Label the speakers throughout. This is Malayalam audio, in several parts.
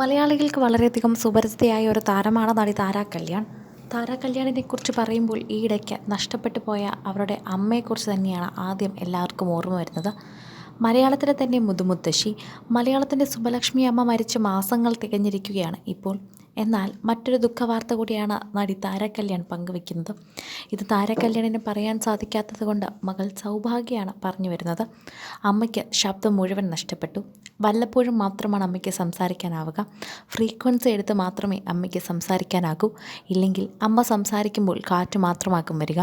Speaker 1: മലയാളികൾക്ക് വളരെയധികം സുപരിചിതയായ ഒരു താരമാണ് നടി താര കല്യാൺ. താര കല്യാണിനെക്കുറിച്ച് പറയുമ്പോൾ ഈയിടയ്ക്ക് നഷ്ടപ്പെട്ടു പോയ അവരുടെ അമ്മയെക്കുറിച്ച് തന്നെയാണ് ആദ്യം എല്ലാവർക്കും ഓർമ്മ വരുന്നത്. മലയാളത്തിലെ തന്നെ മുതുമുത്തശ്ശി മലയാളത്തിന്റെ സുബലക്ഷ്മി അമ്മ മരിച്ച് മാസങ്ങൾ തികഞ്ഞിരിക്കുകയാണ് ഇപ്പോൾ. എന്നാൽ മറ്റൊരു ദുഃഖവാർത്ത കൂടിയാണ് നടി താരകല്യാൺ പങ്കുവെക്കുന്നത് ഇത് താരകല്യാണിന് പറയാൻ സാധിക്കാത്തത് കൊണ്ട് മകൾ സൗഭാഗ്യയാണ് പറഞ്ഞു വരുന്നത്. അമ്മയ്ക്ക് ശബ്ദം മുഴുവൻ നഷ്ടപ്പെട്ടു. വല്ലപ്പോഴും മാത്രമാണ് അമ്മയ്ക്ക് സംസാരിക്കാനാവുക. ഫ്രീക്വൻസി എടുത്ത് മാത്രമേ അമ്മയ്ക്ക് സംസാരിക്കാനാകൂ. ഇല്ലെങ്കിൽ അമ്മ സംസാരിക്കുമ്പോൾ കാറ്റ് മാത്രമാക്കും വരിക.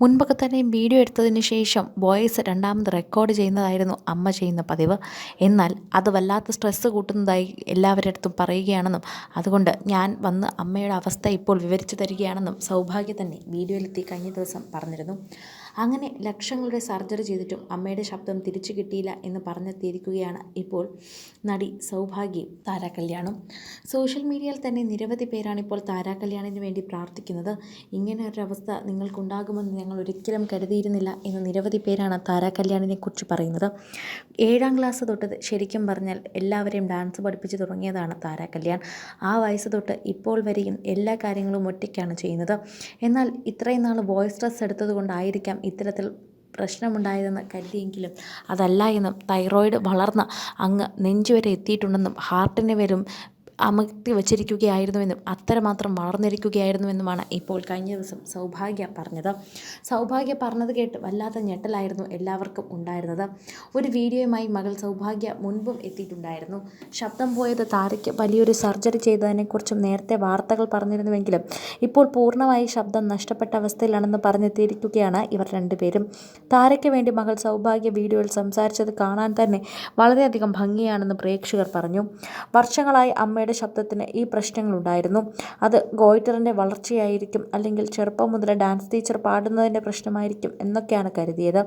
Speaker 1: മുൻപൊക്കെ തന്നെ വീഡിയോ എടുത്തതിന് ശേഷം വോയിസ് രണ്ടാമത് റെക്കോർഡ് ചെയ്യുന്നതായിരുന്നു അമ്മ ചെയ്യുന്ന പതിവ്. എന്നാൽ അത് വല്ലാത്ത സ്ട്രെസ്സ് കൂട്ടുന്നതായി എല്ലാവരുടെ അടുത്തും പറയുകയാണെന്നും അതുകൊണ്ട് ഞാൻ വന്ന് അമ്മയുടെ അവസ്ഥ ഇപ്പോൾ വിവരിച്ചു തരികയാണെന്നും സൗഭാഗ്യ തന്നെ വീഡിയോയിലെത്തി കഴിഞ്ഞ ദിവസം പറഞ്ഞിരുന്നു. അങ്ങനെ ലക്ഷങ്ങളുടെ സർജറി ചെയ്തിട്ടും അമ്മയുടെ ശബ്ദം തിരിച്ചു കിട്ടിയില്ല എന്ന് പറഞ്ഞെത്തിയിരിക്കുകയാണ് ഇപ്പോൾ നടി സൗഭാഗ്യ താരാകല്യാണം. സോഷ്യൽ മീഡിയയിൽ തന്നെ നിരവധി പേരാണ് ഇപ്പോൾ താരാകല്യാണിന് വേണ്ടി പ്രാർത്ഥിക്കുന്നത്. ഇങ്ങനെ ഒരവസ്ഥ നിങ്ങൾക്കുണ്ടാകുമെന്ന് ഞങ്ങൾ ഒരിക്കലും കരുതിയിരുന്നില്ല എന്ന് നിരവധി പേരാണ് താരാകല്യാണിനെക്കുറിച്ച് കല്യാണിനെ കുറിച്ച് പറയുന്നത്. ഏഴാം ക്ലാസ് തൊട്ട് ശരിക്കും പറഞ്ഞാൽ എല്ലാവരെയും ഡാൻസ് പഠിപ്പിച്ച് തുടങ്ങിയതാണ് താരാകല്യാൺ. ആ വയസ്സ് തൊട്ട് ഇപ്പോൾ വരെയും എല്ലാ കാര്യങ്ങളും ഒറ്റയ്ക്കാണ് ചെയ്യുന്നത്. എന്നാൽ ഇത്രയും നാൾ വോയിസ് സ്ട്രെസ് എടുത്തത് കൊണ്ടായിരിക്കാം ഇത്തരത്തിൽ പ്രശ്നമുണ്ടായതെന്ന് കരുതിയെങ്കിലും അതല്ല എന്നും തൈറോയിഡ് വളർന്ന് അങ്ങ് നെഞ്ചുവരെ എത്തിയിട്ടുണ്ടെന്നും ഹാർട്ടിന് വരും അമർത്തി വച്ചിരിക്കുകയായിരുന്നുവെന്നും അത്രമാത്രം വളർന്നിരിക്കുകയായിരുന്നുവെന്നുമാണ് ഇപ്പോൾ കഴിഞ്ഞ ദിവസം സൗഭാഗ്യ പറഞ്ഞത്. സൗഭാഗ്യ പറഞ്ഞത് കേട്ട് വല്ലാത്ത ഞെട്ടലായിരുന്നു എല്ലാവർക്കും ഉണ്ടായിരുന്നത്. ഒരു വീഡിയോയുമായി മകൾ സൗഭാഗ്യ മുൻപും എത്തിയിട്ടുണ്ടായിരുന്നു. ശബ്ദം പോയത് താരയ്ക്ക് വലിയൊരു സർജറി ചെയ്തതിനെക്കുറിച്ചും നേരത്തെ വാർത്തകൾ പറഞ്ഞിരുന്നുവെങ്കിലും ഇപ്പോൾ പൂർണമായി ശബ്ദം നഷ്ടപ്പെട്ട അവസ്ഥയിലാണെന്ന് പറഞ്ഞെത്തിയിരിക്കുകയാണ് ഇവർ രണ്ടുപേരും. താരയ്ക്ക് വേണ്ടി മകൾ സൗഭാഗ്യ വീഡിയോയിൽ സംസാരിച്ചത് കാണാൻ തന്നെ വളരെയധികം ഭംഗിയാണെന്ന് പ്രേക്ഷകർ പറഞ്ഞു. വർഷങ്ങളായി അമ്മയുടെ ശബ്ദത്തിന് ഈ പ്രശ്നങ്ങളുണ്ടായിരുന്നു. അത് ഗോയിറ്ററിന്റെ വളർച്ചയായിരിക്കും അല്ലെങ്കിൽ ചെറുപ്പം മുതൽ ഡാൻസ് ടീച്ചർ പാടുന്നതിന്റെ പ്രശ്നമായിരിക്കും എന്നൊക്കെയാണ് കരുതിയത്.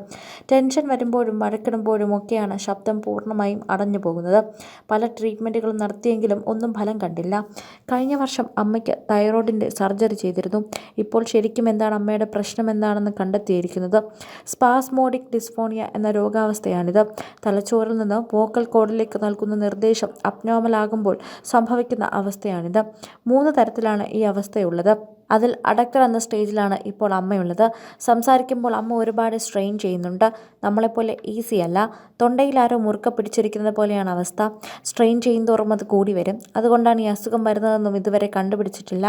Speaker 1: ടെൻഷൻ വരുമ്പോഴും വഴക്കിടുമ്പോഴും ഒക്കെയാണ് ശബ്ദം പൂർണമായും അടഞ്ഞു പോകുന്നത്. പല ട്രീറ്റ്മെന്റുകളും നടത്തിയെങ്കിലും ഒന്നും ഫലം കണ്ടില്ല. കഴിഞ്ഞ വർഷം അമ്മയ്ക്ക് തൈറോയിഡിന്റെ സർജറി ചെയ്തിരുന്നു. ഇപ്പോൾ ശരിക്കും എന്താണ് അമ്മയുടെ പ്രശ്നം എന്താണെന്ന് കണ്ടെത്തിയിരിക്കുന്നത്. സ്പാസ്മോഡിക് ഡിസ്ഫോണിയ എന്ന രോഗാവസ്ഥയാണിത്. തലച്ചോറിൽ നിന്ന് വോക്കൽ കോഡിലേക്ക് നൽകുന്ന നിർദ്ദേശം അബ്നോർമലാകുമ്പോൾ സംഭവിക്കുന്ന അവസ്ഥയാണിത്. മൂന്ന് തരത്തിലാണ് ഈ അവസ്ഥയുള്ളത്. അതിൽ അഡക്റ്റർ എന്ന സ്റ്റേജിലാണ് ഇപ്പോൾ അമ്മയുള്ളത്. സംസാരിക്കുമ്പോൾ അമ്മ ഒരുപാട് സ്ട്രെയിൻ ചെയ്യുന്നുണ്ട്. നമ്മളെപ്പോലെ ഈസി അല്ല. തൊണ്ടയിൽ ആരോ മുറുക്ക പിടിച്ചിരിക്കുന്നത് പോലെയാണ് അവസ്ഥ. സ്ട്രെയിൻ ചെയ്യുന്തോറും അത് കൂടി വരും. അതുകൊണ്ടാണ് ഈ അസുഖം വരുന്നതെന്നും ഇതുവരെ കണ്ടുപിടിച്ചിട്ടില്ല.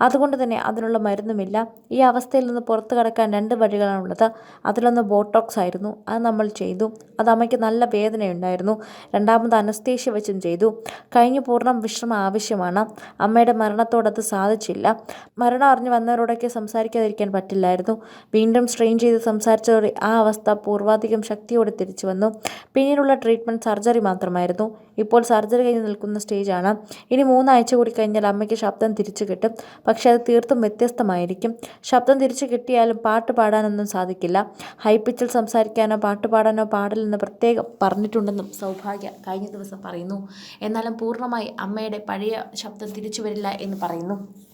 Speaker 1: അതുകൊണ്ട് തന്നെ അതിനുള്ള മരുന്നുമില്ല. ഈ അവസ്ഥയിൽ നിന്ന് പുറത്തു കടക്കാൻ രണ്ട് വഴികളാണുള്ളത് അതിലൊന്ന് ബോട്ടോക്സ് ആയിരുന്നു. അത് നമ്മൾ ചെയ്തു. അത് അമ്മയ്ക്ക് നല്ല വേദനയുണ്ടായിരുന്നു. രണ്ടാമത് അനസ്തേഷ്യ വെച്ചും ചെയ്തു. കഴിഞ്ഞ് പൂർണം വിശ്രമം ആവശ്യമാണ്. അമ്മയുടെ മരണത്തോടത് സാധിച്ചില്ല. മരണം അറിഞ്ഞു വന്നവരോടൊക്കെ സംസാരിക്കാതിരിക്കാൻ പറ്റില്ലായിരുന്നു. വീണ്ടും സ്ട്രെയിൻ ചെയ്ത് സംസാരിച്ചതോടെ ആ അവസ്ഥ പൂർവാധികം ശക്തിയോടെ തിരിച്ചു വന്നു. പിന്നീടുള്ള ട്രീറ്റ്മെന്റ് സർജറി മാത്രമായിരുന്നു. ഇപ്പോൾ സർജറി കഴിഞ്ഞ് നിൽക്കുന്ന സ്റ്റേജാണ്. ഇനി മൂന്നാഴ്ച കൂടി കഴിഞ്ഞാൽ അമ്മയ്ക്ക് ശബ്ദം തിരിച്ചു കിട്ടും. പക്ഷേ അത് തീർത്തും വ്യത്യസ്തമായിരിക്കും. ശബ്ദം തിരിച്ചു കിട്ടിയാലും പാട്ട് പാടാനൊന്നും സാധിക്കില്ല. ഹൈ പിച്ചിൽ സംസാരിക്കാനോ പാട്ട് പാടാനോ പാടില്ലെന്ന് പ്രത്യേകം പറഞ്ഞിട്ടുണ്ടെന്നും സൗഭാഗ്യ കഴിഞ്ഞ ദിവസം പറയുന്നു. എന്നാലും പൂർണമായി അമ്മയുടെ പഴയ ശബ്ദം തിരിച്ചു വരില്ല എന്ന് പറയുന്നു.